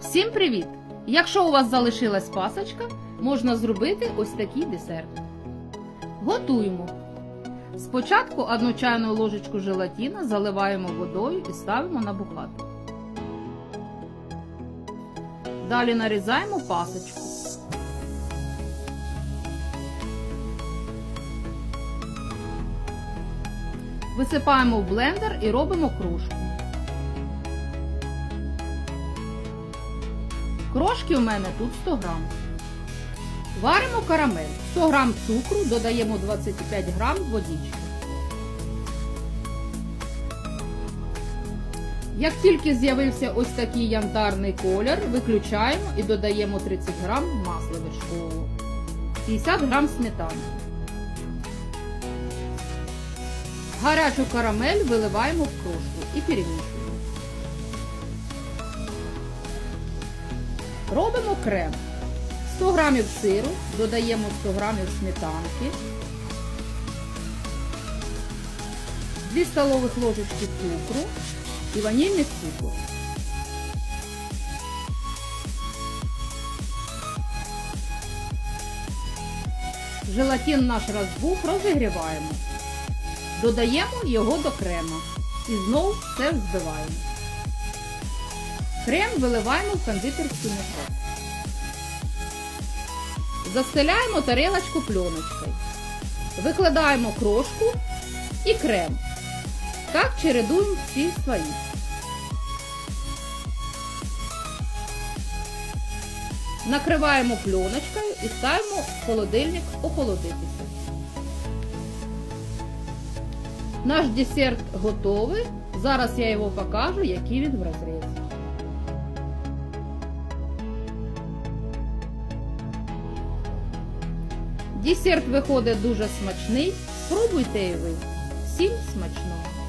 Всім привіт! Якщо у вас залишилась пасочка, можна зробити ось такий десерт. Готуємо. Спочатку одну чайну ложечку желатина заливаємо водою і ставимо набухати. Далі нарізаємо пасочку. Висипаємо в блендер і робимо кружку. Крошки у мене тут 100 грам. Варимо карамель. 100 грам цукру, додаємо 25 грам водички. Як тільки з'явився ось такий янтарний колір, виключаємо і додаємо 30 грам масла вершкового, 50 грам сметани. Гарячу карамель виливаємо в крошку і перемішуємо. Робимо крем. 100 грамів сиру, додаємо 100 грамів сметанки, 2 столових ложечки цукру і ванільний цукор. Желатин наш розбух розігріваємо. Додаємо його до крема і знову все взбиваємо. Крем виливаємо в кондитерський мішок. Застеляємо тарелочку пленочкою. Викладаємо крошку і крем. Так чередуємо всі слої. Накриваємо пленочкою і ставимо в холодильник охолодитися. Наш десерт готовий. Зараз я його покажу, який він в розрізі. Десерт виходить дуже смачний. Спробуйте і ви. Всім смачного!